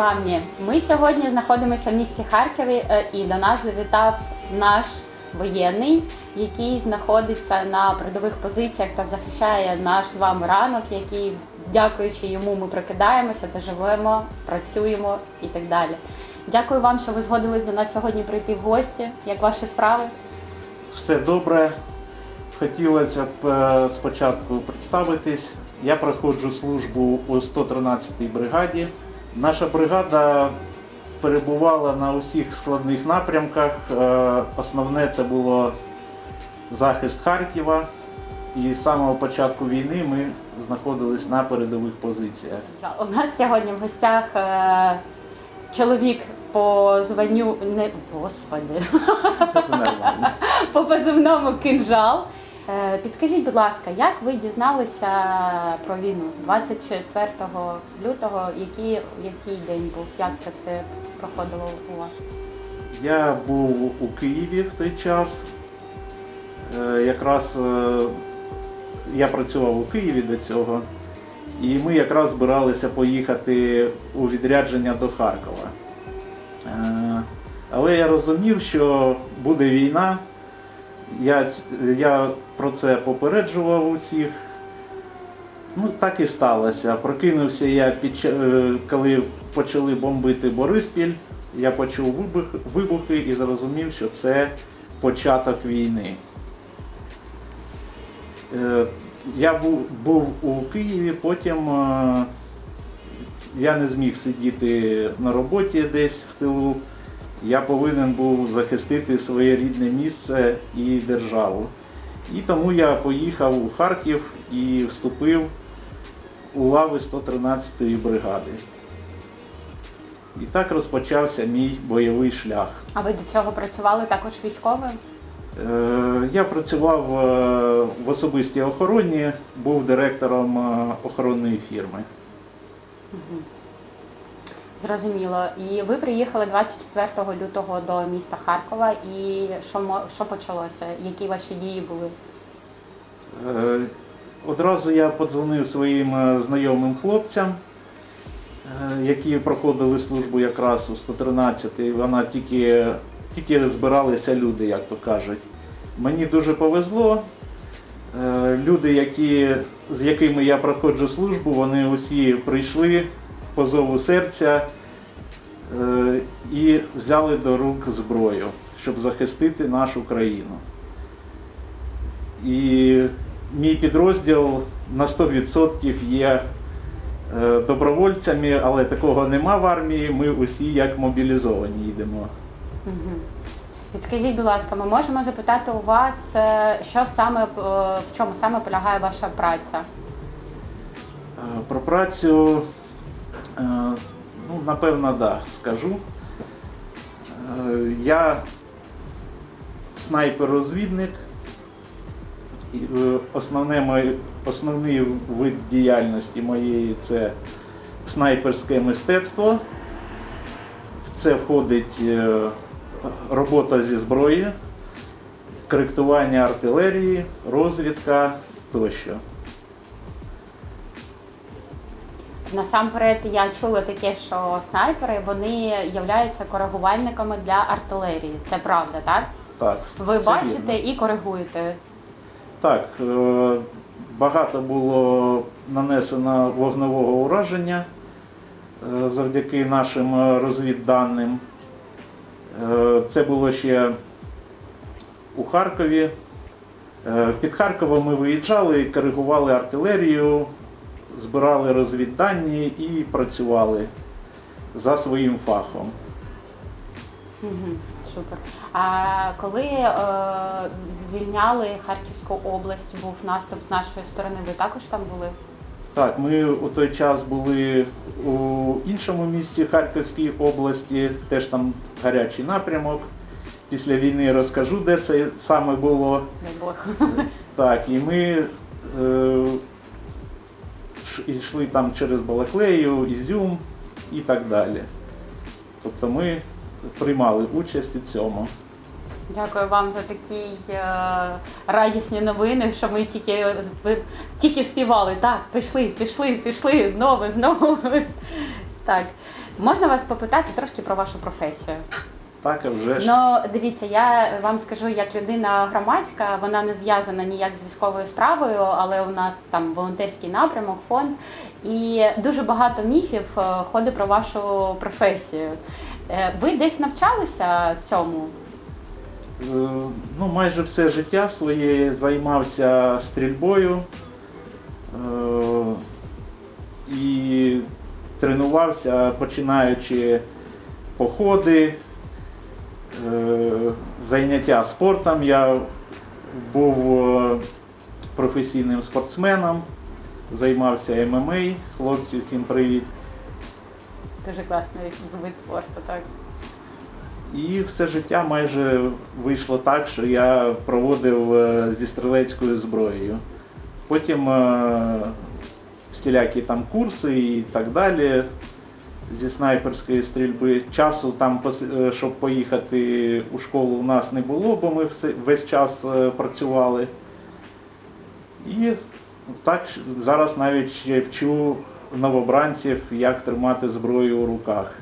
незламні. Ми сьогодні знаходимося в місті Харкові е, і до нас завітав наш воєнний, який знаходиться на передових позиціях та захищає наш з вами ранок, який, дякуючи йому, ми прокидаємося та живемо, працюємо і так далі. Дякую вам, що ви згодились до нас сьогодні прийти в гості. Як ваші справи? Все добре. Хотілося б е, спочатку представитись. Я проходжу службу у 113-й бригаді. Наша бригада перебувала на усіх складних напрямках. Е, Основне це було захист Харкова. І з самого початку війни ми знаходились на передових позиціях. У нас сьогодні в гостях е, чоловік по званню не господи. По позивному кинжал. Е, Підскажіть, будь ласка, як ви дізналися про війну 24 лютого? Який, який день був? Як це все проходило у вас? Я був у Києві в той час. Е, Якраз е, я працював у Києві до цього, і ми якраз збиралися поїхати у відрядження до Харкова. Але я розумів, що буде війна. Я, я про це попереджував усіх. Ну, так і сталося. Прокинувся я під е, коли почали бомбити Бориспіль. Я почув вибух, вибухи і зрозумів, що це початок війни. Е, Я був, був у Києві, потім е, я не зміг сидіти на роботі десь в тилу. Я повинен був захистити своє рідне місце і державу. І тому я поїхав у Харків і вступив у лави 113-ї бригади. І так розпочався мій бойовий шлях. А ви до цього працювали також військовим? Е, Я працював е, в особистій охороні, був директором е, охоронної фірми. Зрозуміло. І ви приїхали 24 лютого до міста Харкова. І що що почалося? Які ваші дії були? Е, Одразу я подзвонив своїм е, знайомим хлопцям, е, які проходили службу якраз у 113 Вона тільки, тільки збиралися люди, як то кажуть. Мені дуже повезло. Люди, які, з якими я проходжу службу, вони усі прийшли по зову серця е, і взяли до рук зброю, щоб захистити нашу країну. І мій підрозділ на 100% є е, добровольцями, але такого нема в армії. Ми усі як мобілізовані йдемо. Підскажіть, будь ласка, ми можемо запитати у вас, е, що саме в чому саме полягає ваша праця? Про працю, ну, напевно, да, скажу. Е, Я снайпер-розвідник. Е, основний вид діяльності моєї це снайперське мистецтво. В це входить е, робота зі зброї, коректування артилерії, розвідка тощо. Насамперед, я чула таке, що снайпери вони являються коригувальниками для артилерії. Це правда, так? Так, Ви це бачите вірно. і коригуєте. Так, е, багато було нанесено вогневого ураження е, завдяки нашим розвідданим. Е, Це було ще у Харкові. Під Харковом ми виїжджали, коригували артилерію, збирали розвіддані і працювали за своїм фахом. Угу, супер. А коли е, звільняли Харківську область, був наступ з нашої сторони, ви також там були? Так, ми у той час були у іншому місті Харківській області, теж там гарячий напрямок. Після війни розкажу, де це саме було. Дай Бог. Так, і ми е, йшли там через Балаклею, Ізюм і так далі. Тобто ми приймали участь у цьому. Дякую вам за такі е, радісні новини, що ми тільки, тільки співали. Так, пішли, пішли, пішли, знову, знову. Так. Можна вас попитати трошки про вашу професію? Так, а вже ж. Ну, дивіться, я вам скажу, як людина громадська, вона не зв'язана ніяк з військовою справою, але у нас там волонтерський напрямок, фонд. І дуже багато міфів е, ходить про вашу професію. Е, Ви десь навчалися цьому? Е, Ну, майже все життя своє займався стрільбою і тренувався, починаючи походи, заняття спортом. Я був е, професійним спортсменом, займався ММА. Хлопці, всім привіт. Дуже класний вид спорту, так. І все життя майже вийшло так, що я проводив е, зі стрілецькою зброєю. Потім е, всілякі там курси і так далі зі снайперської стрільби. Часу там, е, щоб поїхати у школу, у нас не було, бо ми весь час е, працювали. І так зараз навіть ще вчу новобранців, як тримати зброю у руках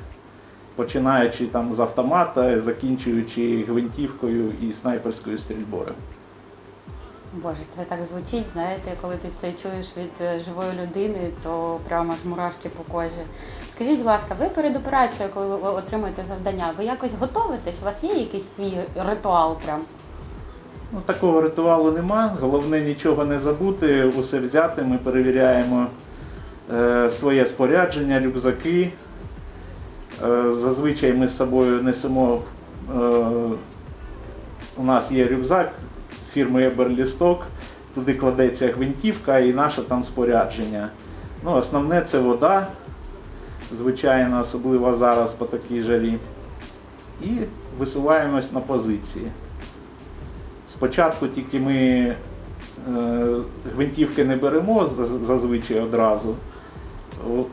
починаючи там з автомата, закінчуючи гвинтівкою і снайперською стрільбою. Боже, це так звучить, знаєте, коли ти це чуєш від е, живої людини, то прямо ж мурашки по кожі. Скажіть, будь ласка, ви перед операцією, коли ви отримуєте завдання, ви якось готовитесь? У вас є якийсь свій ритуал прям? Ну, такого ритуалу нема. Головне нічого не забути, усе взяти. Ми перевіряємо е, своє спорядження, рюкзаки. Е, зазвичай ми з собою несемо. Е, у нас є рюкзак фірми Еберлісток, туди кладеться гвинтівка і наше там спорядження. Ну, основне це вода, звичайно, особливо зараз по такій жарі. І висуваємось на позиції. Спочатку тільки ми е, гвинтівки не беремо зазвичай одразу.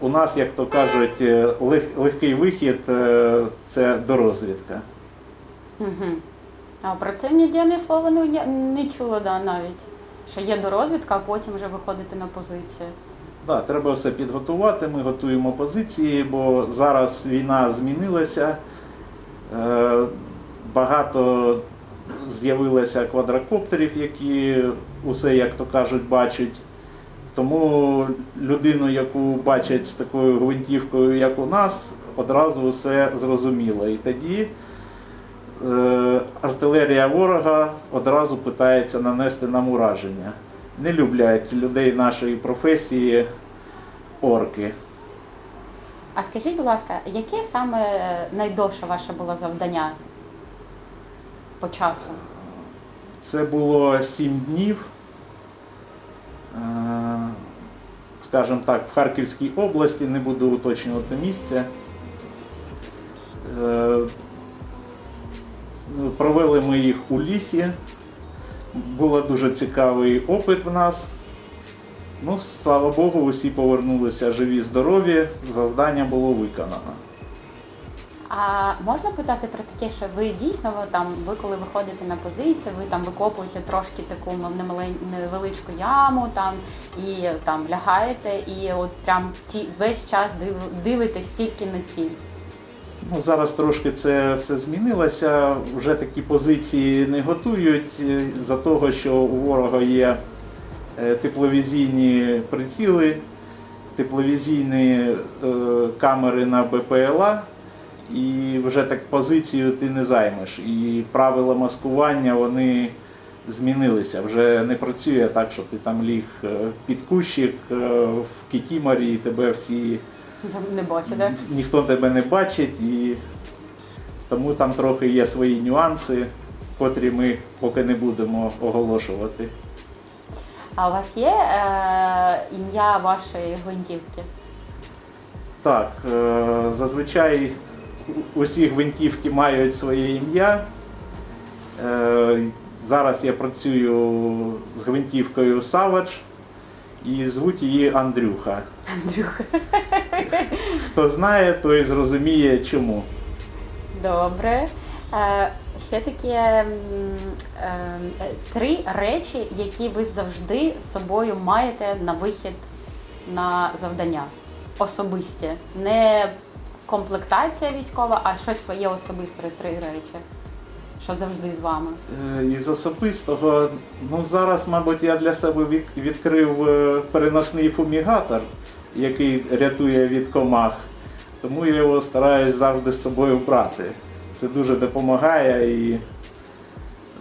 У- нас, як то кажуть, е, лег- легкий вихід е, це дорозвідка. Угу. А про це ніде ні слова не, не чула да, навіть. Що є дорозвідка, а потім вже виходити на позицію. Да, треба все підготувати. Ми готуємо позиції, бо зараз війна змінилася. Е, Багато з'явилося квадрокоптерів, які усе, як то кажуть, бачать. Тому людину, яку бачать з такою гвинтівкою, як у нас, одразу все зрозуміло. І тоді артилерія ворога одразу питається нанести нам ураження. Не люблять людей нашої професії орки. А скажіть, будь ласка, яке саме е, найдовше ваше було завдання по часу? Це було сім днів. Е, Скажімо так, в Харківській області, не буду уточнювати місце. Провели ми їх у лісі. Був дуже цікавий опит в нас. Ну, слава Богу, усі повернулися живі, здорові. Завдання було виконано. А можна питати про таке, що ви дійсно ви там, ви коли виходите на позицію, ви там викопуєте трошки таку невеличку яму там і там лягаєте, і от прям ті весь час див- дивитесь тільки на ціль. Ну, зараз трошки це все змінилося. Вже такі позиції не готують е, за того, що у ворога є е, тепловізійні приціли, тепловізійні е, камери на БПЛА, і вже так позицію ти не займеш. І правила маскування вони змінилися. Вже не працює так, що ти там ліг під кущик в кікіморі і тебе всі Не бачу, так? ніхто тебе не бачить, і тому там трохи є свої нюанси, котрі ми поки не будемо оголошувати. А у вас є е, ім'я вашої гвинтівки? Так, е, зазвичай усі гвинтівки мають своє ім'я. Е, Зараз я працюю з гвинтівкою Savage і звуть її Андрюха. Андрюха. Хто знає, той зрозуміє чому. Добре. Е, ще такі е, е, три речі, які ви завжди з собою маєте на вихід на завдання. Особисті. Не комплектація військова, а щось своє особисте три речі, що завжди з вами. Е, Із особистого, ну зараз, мабуть, я для себе відкрив е, переносний фумігатор, який рятує від комах. Тому я його стараюсь завжди з собою брати. Це дуже допомагає і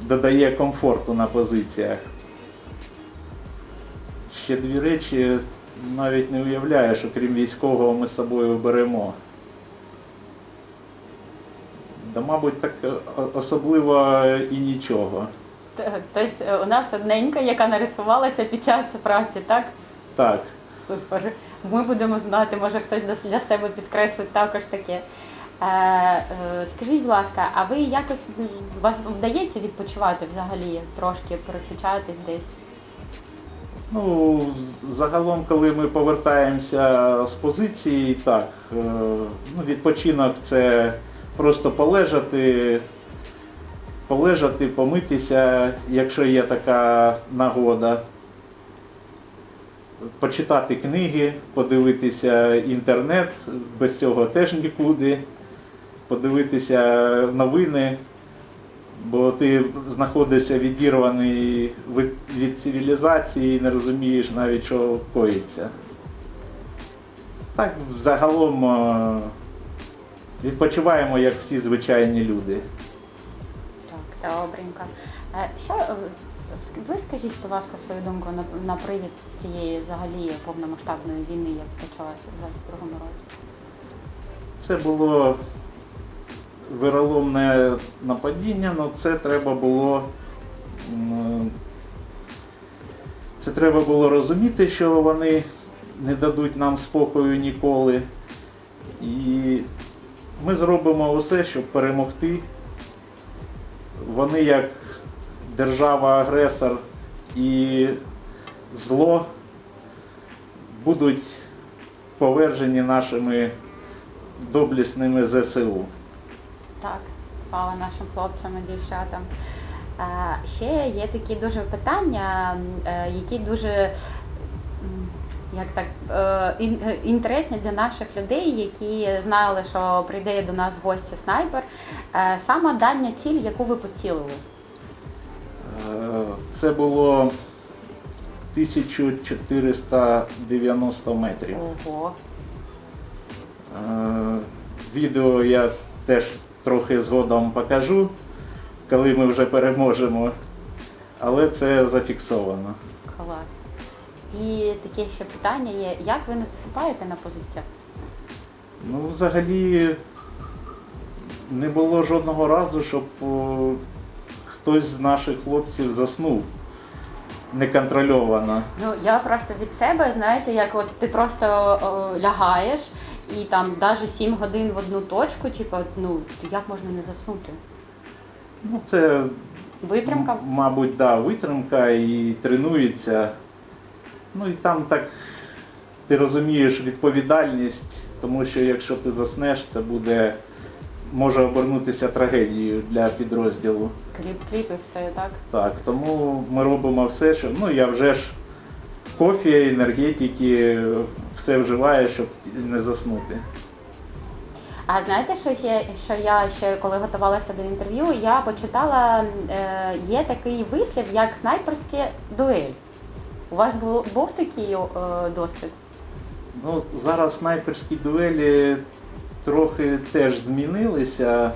додає комфорту на позиціях. Ще дві речі навіть не уявляю, що крім військового ми з собою беремо. Да, мабуть, так е, особливо і нічого. Тобто е, у нас одненька, яка нарисувалася під час праці, так? Так. Супер. Ми будемо знати, може хтось для себе підкреслить також таке. Е, е, скажіть, будь ласка, а ви якось вас вдається відпочивати взагалі, трошки переключатись десь? Ну, загалом, коли ми повертаємося з позиції, так, е, ну, відпочинок це просто полежати, полежати, помитися, якщо є така нагода. Почитати книги, подивитися інтернет, без цього теж нікуди, подивитися новини, бо ти знаходишся відірваний від- цивілізації і не розумієш навіть, що коїться. Так, загалом е, відпочиваємо, як всі звичайні люди. Так, добренько. Е, Що е, ви скажіть, будь ласка, свою думку на, на привід цієї взагалі повномасштабної війни, як почалася в 22-му році? Це було вироломне нападіння, але це треба було. Це треба було розуміти, що вони не дадуть нам спокою ніколи. І ми зробимо усе, щоб перемогти. Вони як держава-агресор і зло будуть повержені нашими доблесними ЗСУ. Так, слава нашим хлопцям і дівчатам. Е, Ще є такі дуже питання, е, які дуже як так, е, ін- інтересні для наших людей, які знали, що прийде до нас в гості снайпер. Сама дальня ціль, яку ви поцілили. Е, Це було 1490 метрів. Ого. Е, Відео я теж трохи згодом покажу, коли ми вже переможемо. Але це зафіксовано. Клас. І таке ще питання є: як ви не засипаєте на позиціях? Ну, взагалі не було жодного разу, щоб хтось з наших хлопців заснув неконтрольовано. Ну я просто від себе, знаєте, як от ти просто о, лягаєш і там навіть 7 годин в одну точку, типу, ну як можна не заснути? Ну, це Витримка? Мабуть, да, витримка і тренується. Ну і там так ти розумієш відповідальність, тому що якщо ти заснеш, це буде може обернутися трагедією для підрозділу. Кліп, кліп і все, так? Так, тому ми робимо все, що ну я вже ж кофі, енергетики, все вживаю, щоб не заснути. А знаєте, що ще що я ще коли готувалася до інтерв'ю, я почитала, е, є такий вислів, як снайперське дуель. У вас був, був такий е, досвід? Ну, зараз снайперські дуелі трохи теж змінилися.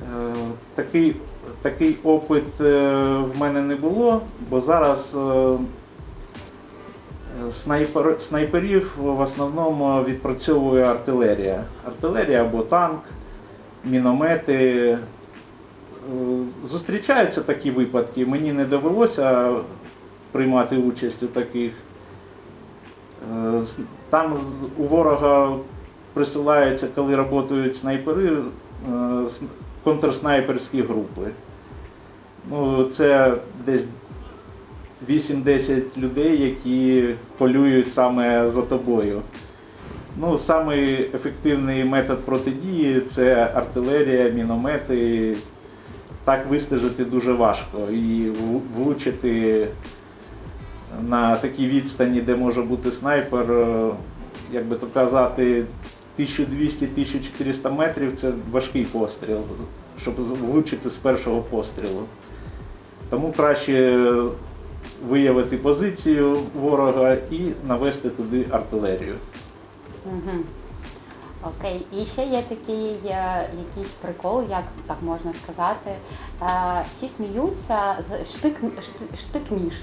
Е, Такий, такий опит е, в мене не було, бо зараз е, снайпер, снайперів в основному відпрацьовує артилерія. Артилерія або танк, міномети. Е, Зустрічаються такі випадки. Мені не довелося приймати участь у таких. Там у ворога присилаються, коли працюють снайпери, контрснайперські групи. Ну, це десь 8-10 людей, які полюють саме за тобою. Ну, самий ефективний метод протидії це артилерія, міномети. Так вистежити дуже важко і влучити на такій відстані, де може бути снайпер, е, як би то казати, 1200-1400 метрів це важкий постріл, щоб влучити з першого пострілу. Тому краще виявити позицію ворога і навести туди артилерію. Угу. Окей, і ще є такий е, якийсь прикол, як так можна сказати. Е, всі сміються з штик, шти- штик-ніж.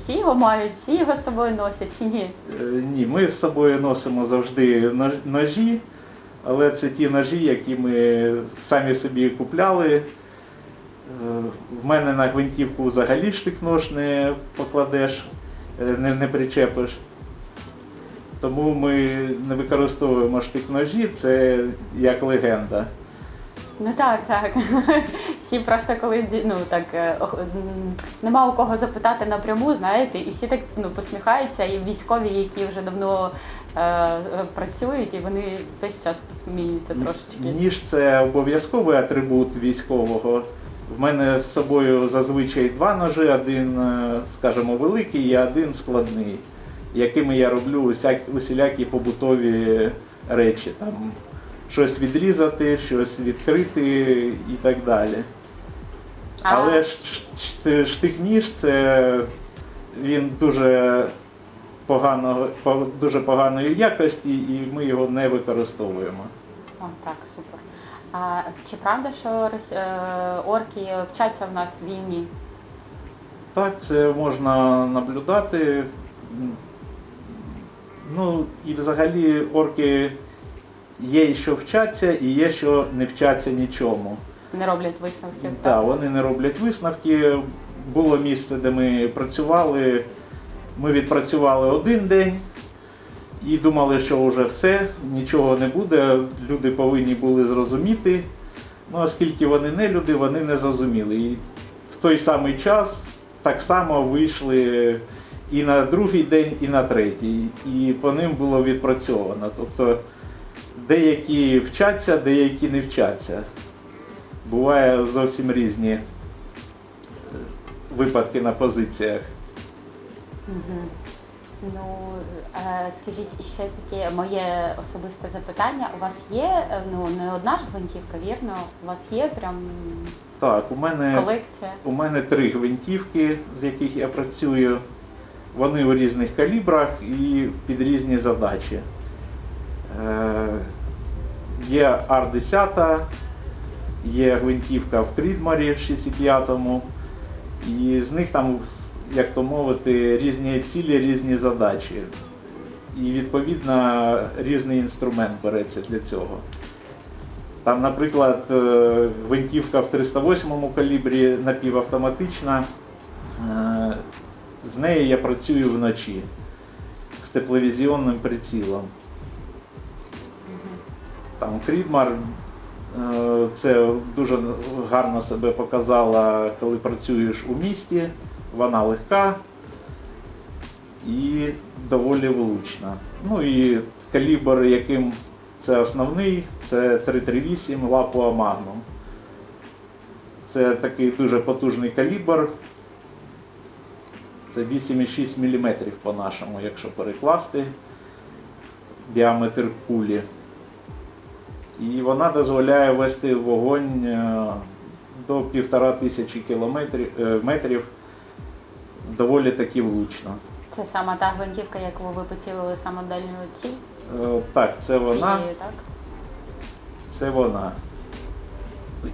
Всі його мають, всі його з собою носять чи ні? Е, Ні, ми з собою носимо завжди нож- ножі, але це ті ножі, які ми самі собі купляли. Е, В мене на гвинтівку взагалі штик-нож не покладеш, е, не, не причепиш. Тому ми не використовуємо штик-ножі, це як легенда. Ну так, так. Всі просто коли ну так е, нема у кого запитати напряму, знаєте, і всі так ну посміхаються, і військові, які вже давно е, е, працюють, і вони весь час посміються трошечки. Ніж це обов'язковий атрибут військового. В мене з собою зазвичай два ножі, один, е, скажімо, великий і один складний, якими я роблю усяк, усілякі побутові речі. Там щось відрізати, щось відкрити і так далі. А- Але штик-ніж це він дуже поганого, дуже поганої якості, і ми його не використовуємо. О, так, супер. А чи правда, що е, орки вчаться в нас в війні? Так, це можна наблюдати. Ну і взагалі орки є, що вчаться, і є, що не вчаться нічому. Не роблять висновків? Так, вони не роблять висновки. Було місце, де ми працювали. Ми відпрацювали один день і думали, що вже все, нічого не буде. Люди повинні були зрозуміти. Ну, оскільки вони не люди, вони не зрозуміли. І в той самий час так само вийшли і на другий день, і на третій. І по ним було відпрацьовано. Тобто деякі вчаться, деякі не вчаться. Буває зовсім різні е, випадки на позиціях. Угу. Ну, е, скажіть іще таке моє особисте запитання. У вас є е, ну не одна ж гвинтівка, вірно? У вас є прям Так, у мене, колекція? у мене три гвинтівки, з яких я працюю. Вони у різних калібрах і під різні задачі. Е, є Ар-10, є гвинтівка в Крідмарі 65-му, і з них там, як то мовити, різні цілі, різні задачі. І відповідно різний інструмент береться для цього. Там, наприклад, е, гвинтівка в 308 калібрі напівавтоматична. Е, З нею я працюю вночі з тепловізіонним прицілом. Там Крідмар е, це дуже гарно себе показала, коли працюєш у місті. Вона легка і доволі влучна. Ну і калібр, яким це основний, це 338 Lapua Magnum. Це такий дуже потужний калібр. Це 8,6 мм по-нашому, якщо перекласти діаметр кулі. І вона дозволяє вести вогонь е, до півтора тисячі кілометрів е, метрів доволі таки влучно. Це саме та гвинтівка, яку ви поцілили самодельну ціль? Е, Так, це вона. Цією, так? Це вона.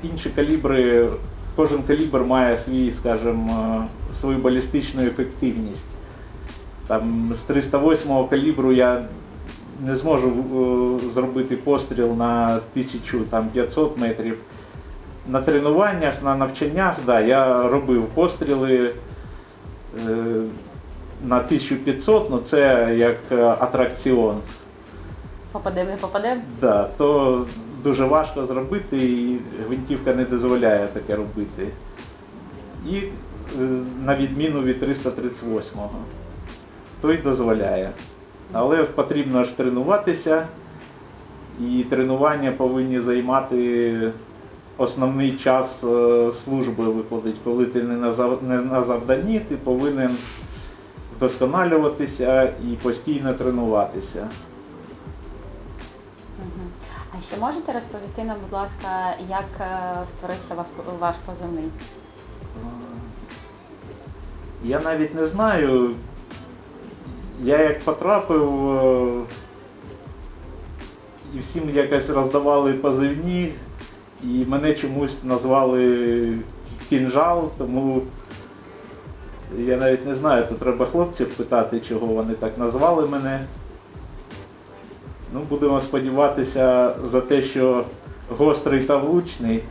Інші калібри, кожен калібр має свій, скажімо, свою балістичну ефективність. Там з 308 калібру я не зможу е, зробити постріл на 1500 метрів. На тренуваннях, на навчаннях, да, я робив постріли е, на 1500, ну це як е, атракціон. Попадемо, не попадемо? Да, то дуже важко зробити і гвинтівка не дозволяє таке робити. І на відміну від 338-го, той дозволяє. Але потрібно ж тренуватися, і тренування повинні займати основний час е, служби виходить. Коли ти не на завданні, ти повинен вдосконалюватися і постійно тренуватися. А ще можете розповісти нам, будь ласка, як е, створився ваш позивний? Я навіть не знаю. Я як потрапив, е, і всім якось роздавали позивні, і мене чомусь назвали кінжал, тому я навіть не знаю, то треба хлопців питати, чого вони так назвали мене. Ну, будемо сподіватися за те, що гострий та влучний.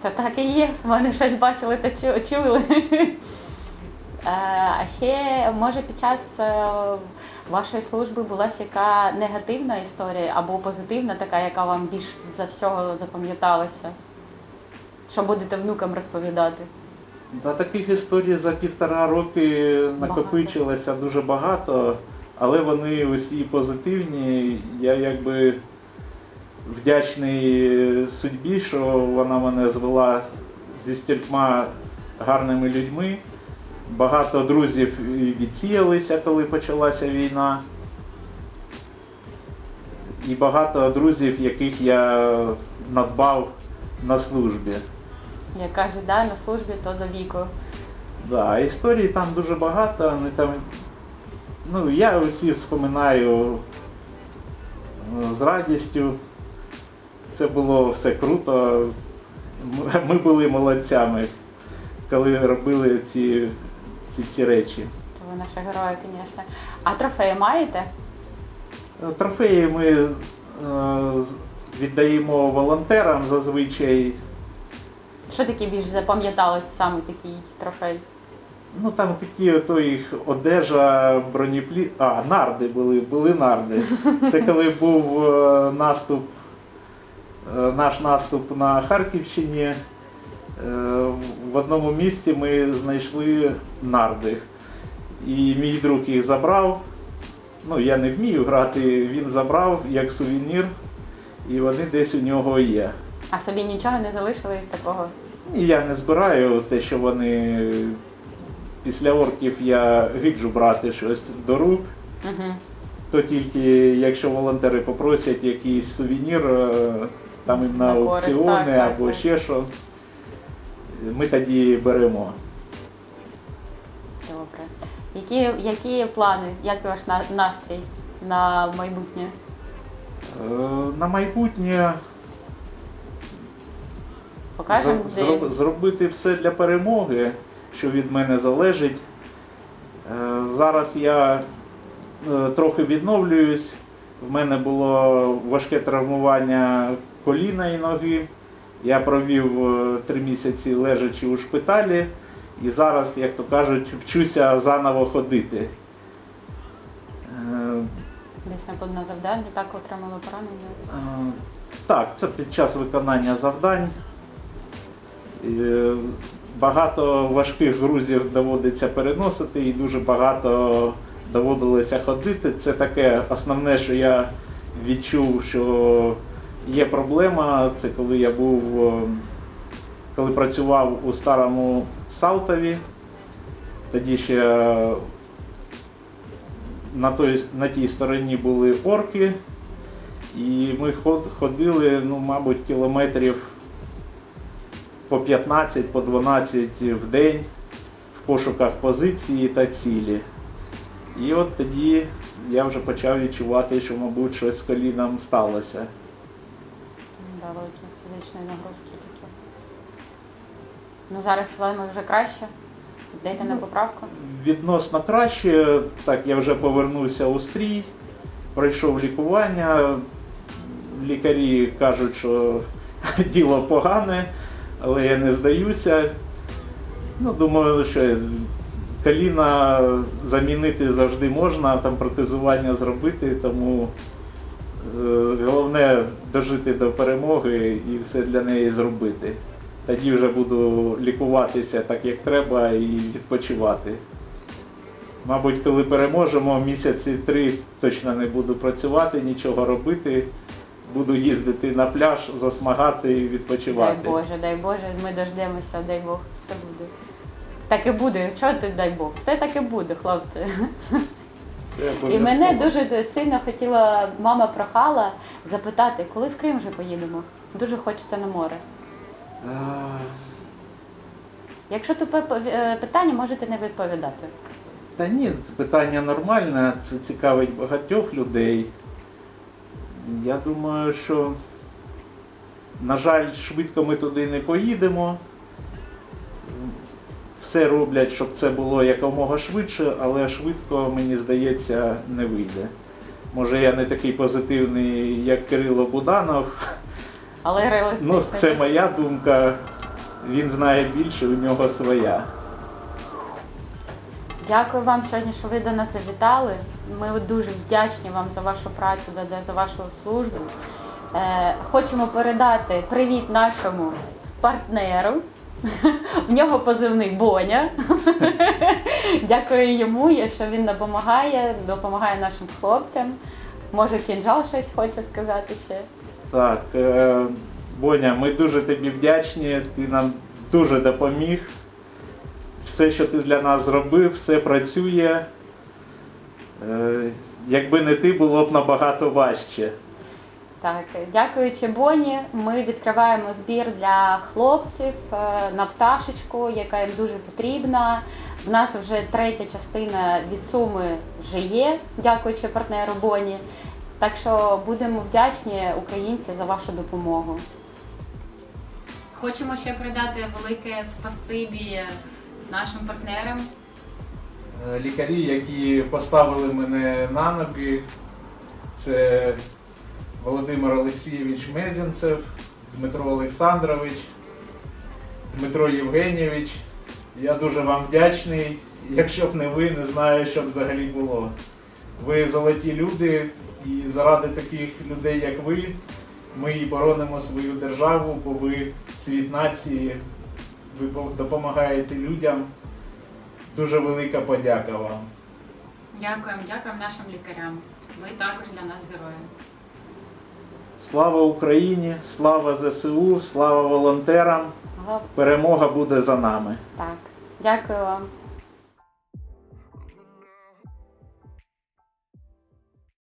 Та так і є. Вони щось бачили та чули. Е, А ще, може, під час е, вашої служби була яка негативна історія або позитивна, така, яка вам більш за всього запам'яталася? Що будете внукам розповідати? Та таких історій за півтора роки накопичилося дуже багато, але вони усі позитивні. Я якби вдячний судьбі, що вона мене звела зі стількма гарними людьми. Багато друзів відсіялися, коли почалася війна. І багато друзів, яких я надбав на службі. Як кажуть, да, на службі то до віку. Да, історій там дуже багато. Вони там, ну, я усі вспоминаю е, з радістю. Це було все круто. Ми були молодцями, коли робили ці, ці всі речі. То ви наші герої, звісно. А трофеї маєте? Е, Трофеї ми е, віддаємо волонтерам зазвичай. Що таке більш запам'яталось саме такий трофей? Ну там такі ото їх одежа, бронеплі... А, нарди були, були нарди. Це коли був е, наступ, е, наш наступ на Харківщині. Е, в- одному місці ми знайшли нарди. І мій друг їх забрав. Ну, я не вмію грати, він забрав як сувенір, і вони десь у нього є. А собі нічого не залишили з такого? І я не збираю те, що вони після орків я гиджу брати щось до рук. Угу. То тільки якщо волонтери попросять якийсь сувенір, е, там їм на На аукціони або так. ще що, ми тоді беремо. Добре. Які, які плани, як ваш настрій на майбутнє? Е, На майбутнє де зроб- зробити все для перемоги, що від мене залежить. Е, Зараз я е, трохи відновлююсь. В мене було важке травмування коліна і ноги. Я провів е, три місяці лежачи у шпиталі, і зараз, як то кажуть, вчуся заново ходити. Е, десь на, на завданні так отримали поранення? Е, Так, це під час виконання завдань. Багато важких грузів доводиться переносити і дуже багато доводилося ходити. Це таке основне, що я відчув, що є проблема. Це коли я був, е, коли працював у старому Салтові. Тоді ще е, на, той, на тій стороні були орки. І ми ходили, ну, мабуть, кілометрів по 15, по 12 в день в пошуках позиції та цілі. І от тоді я вже почав відчувати, що, мабуть, щось з коліном сталося. Да, великі фізичні нагрузки такі. Ну зараз вам вже краще. Йдете на Ну, поправку? Відносно краще, так я вже повернувся у стрій, пройшов лікування. Лікарі кажуть, що діло погане, але я не здаюся. Ну, думаю, що коліна замінити завжди можна, там протезування зробити, тому головне дожити до перемоги і все для неї зробити. Тоді вже буду лікуватися так, як треба, і відпочивати. Мабуть, коли переможемо, місяці три точно не буду працювати, нічого робити. Буду їздити на пляж, засмагати і відпочивати. Дай Боже, дай Боже, ми дождемося, дай Бог, все буде. Так і буде. Чого ти дай Бог? Все так і буде, хлопці. Це І мене дуже сильно хотіла, мама прохала запитати, коли в Крим вже поїдемо. Дуже хочеться на море. Е, Якщо тупе е, питання, можете не відповідати. Та ні, це питання нормальне, це цікавить багатьох людей. Я думаю, що, на жаль, швидко ми туди не поїдемо. Все роблять, щоб це було якомога швидше, але швидко, мені здається, не вийде. Може, я не такий позитивний, як Кирило Буданов. Але реалістично. Ну, це моя думка. Він знає більше, у нього своя. Дякую вам сьогодні, що ви до нас завітали. Ми дуже вдячні вам за вашу працю, за- за вашу службу. Е, хочемо передати привіт нашому партнеру. В нього позивний Боня. Дякую йому, що він допомагає, допомагає нашим хлопцям. Може, кінжал щось хоче сказати ще. Так, е, Боня, ми дуже тобі вдячні. Ти нам дуже допоміг. Все, що ти для нас зробив, все працює. Е, якби не ти, було б набагато важче. Так, дякуючи Боні, ми відкриваємо збір для хлопців е, на пташечку, яка їм дуже потрібна. В нас вже третя частина від суми вже є, дякуючи партнеру Боні. Так що будемо вдячні українці за вашу допомогу. Хочемо ще передати велике спасибі нашим партнерам. Е, Лікарі, які поставили мене на ноги, це Володимир Олексійович Мезінцев, Дмитро Олександрович, Дмитро Євгенійович. Я дуже вам вдячний. Якщо б не ви, не знаю, що б взагалі було. Ви золоті люди, і заради таких людей, як ви, ми і боронимо свою державу, бо ви цвіт нації, ви допомагаєте людям. Дуже велика подяка вам. Дякуємо, дякуємо нашим лікарям. Ви також для нас герої. Слава Україні, слава ЗСУ, слава волонтерам. Перемога буде за нами. Так, дякую вам.